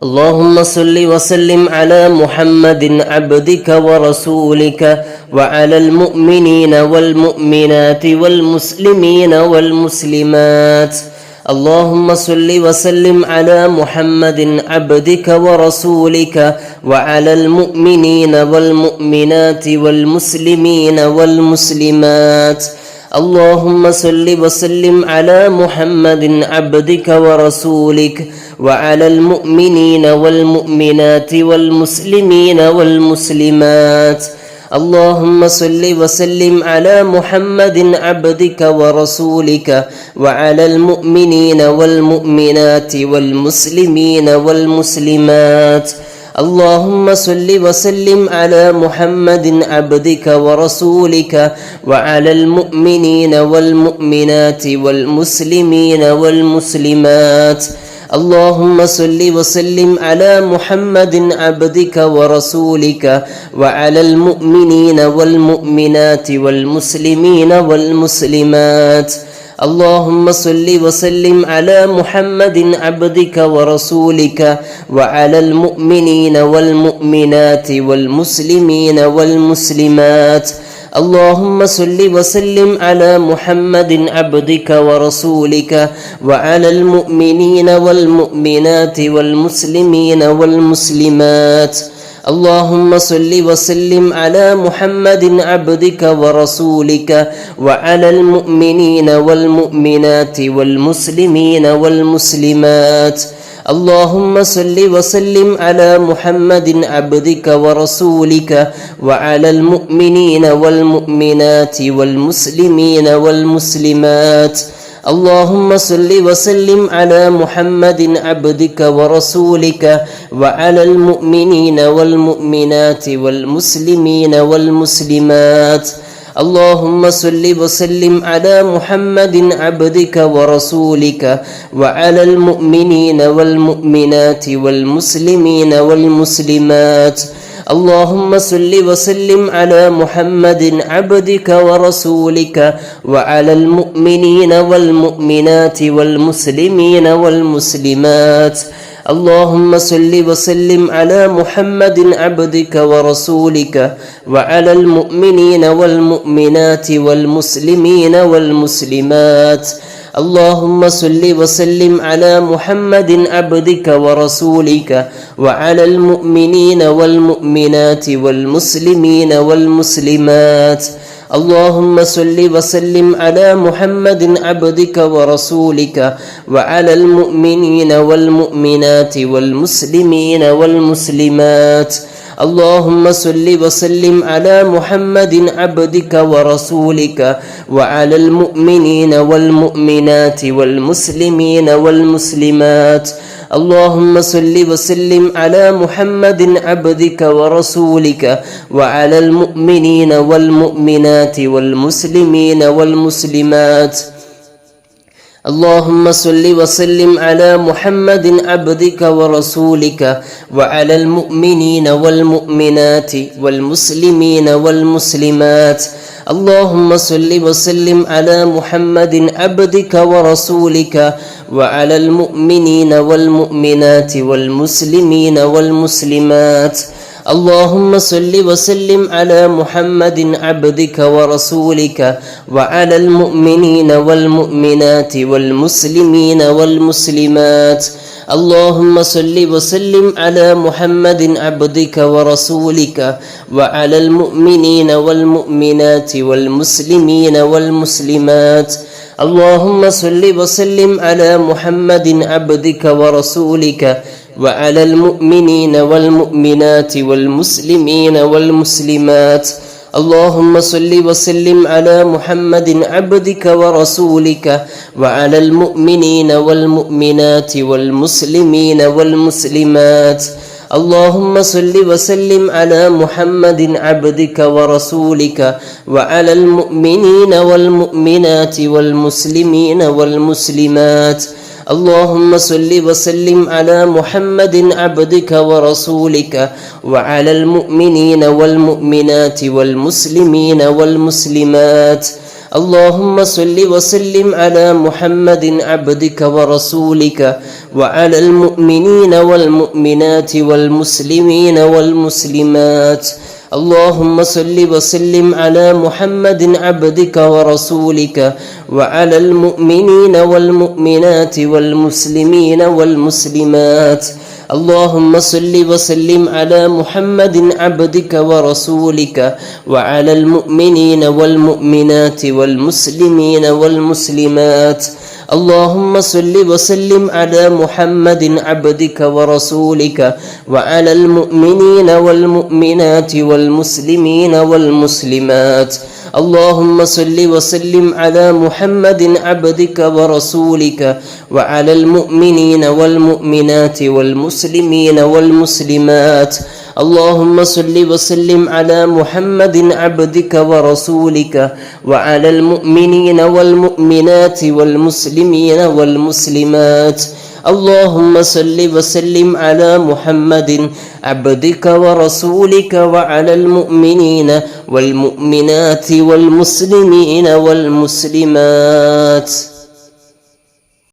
اللهم صل وسلم على محمد عبدك ورسولك وعلى المؤمنين والمؤمنات والمسلمين والمسلمات. اللهم صل وسلم على محمد عبدك ورسولك وعلى المؤمنين والمؤمنات والمسلمين والمسلمات. اللهم صل وسلم على محمد عبدك ورسولك وعلى المؤمنين والمؤمنات والمسلمين والمسلمات. اللهم صل وسلم على محمد عبدك ورسولك وعلى المؤمنين والمؤمنات والمسلمين والمسلمات. اللهم صل وسلم على محمد عبدك ورسولك وعلى المؤمنين والمؤمنات والمسلمين والمسلمات. اللهم صل وسلم على محمد عبدك ورسولك وعلى المؤمنين والمؤمنات والمسلمين والمسلمات. اللهم صل وسلم على محمد عبدك ورسولك وعلى المؤمنين والمؤمنات والمسلمين والمسلمات. اللهم صل وسلم على محمد عبدك ورسولك وعلى المؤمنين والمؤمنات والمسلمين والمسلمات. اللهم صل وسلم على محمد عبدك ورسولك وعلى المؤمنين والمؤمنات والمسلمين والمسلمات. اللهم صل وسلم على محمد عبدك ورسولك وعلى المؤمنين والمؤمنات والمسلمين والمسلمات. اللهم صل وسلم على محمد عبدك ورسولك وعلى المؤمنين والمؤمنات والمسلمين والمسلمات. اللهم صل وسلم على محمد عبدك ورسولك وعلى المؤمنين والمؤمنات والمسلمين والمسلمات. اللهم صل وسلم على محمد عبدك ورسولك وعلى المؤمنين والمؤمنات والمسلمين والمسلمات. اللهم صل وسلم على محمد عبدك ورسولك وعلى المؤمنين والمؤمنات والمسلمين والمسلمات. اللهم صل وسلم على محمد عبدك ورسولك وعلى المؤمنين والمؤمنات والمسلمين والمسلمات. اللهم صل وسلم على محمد عبدك ورسولك وعلى المؤمنين والمؤمنات والمسلمين والمسلمات. اللهم صل وسلم على محمد عبدك ورسولك وعلى المؤمنين والمؤمنات والمسلمين والمسلمات. اللهم صل وسلم على محمد عبدك ورسولك وعلى المؤمنين والمؤمنات والمسلمين والمسلمات. اللهم صل وسلم على محمد عبدك ورسولك وعلى المؤمنين والمؤمنات والمسلمين والمسلمات. اللهم صل وسلم على محمد عبدك ورسولك وعلى المؤمنين والمؤمنات والمسلمين والمسلمات. اللهم صل وسلم على محمد عبدك ورسولك وعلى المؤمنين والمؤمنات والمسلمين والمسلمات. اللهم صل وسلم على محمد عبدك ورسولك وعلى المؤمنين والمؤمنات والمسلمين والمسلمات. اللهم صل وسلم على محمد عبدك ورسولك وعلى المؤمنين والمؤمنات والمسلمين والمسلمات. اللهم صل وسلم على محمد عبدك ورسولك وعلى المؤمنين والمؤمنات والمسلمين والمسلمات. اللهم صل وسلم على محمد عبدك ورسولك وعلى المؤمنين والمؤمنات والمسلمين والمسلمات. اللهم صل وسلم على محمد عبدك ورسولك وعلى المؤمنين والمؤمنات والمسلمين والمسلمات. اللهم صل وسلم على محمد عبدك ورسولك وعلى المؤمنين والمؤمنات والمسلمين والمسلمات. اللهم صل وسلم على محمد عبدك ورسولك وعلى المؤمنين والمؤمنات والمسلمين والمسلمات. اللهم صل وسلم على محمد عبدك ورسولك وعلى المؤمنين والمؤمنات والمسلمين والمسلمات. اللهم صل وسلم على محمد عبدك ورسولك وعلى المؤمنين والمؤمنات والمسلمين والمسلمات. اللهم صل وسلم على محمد عبدك ورسولك وعلى المؤمنين والمؤمنات والمسلمين والمسلمات. اللهم صل وسلم على محمد عبدك ورسولك وعلى المؤمنين والمؤمنات والمسلمين والمسلمات. اللهم صل وسلم على محمد عبدك ورسولك وعلى المؤمنين والمؤمنات والمسلمين والمسلمات.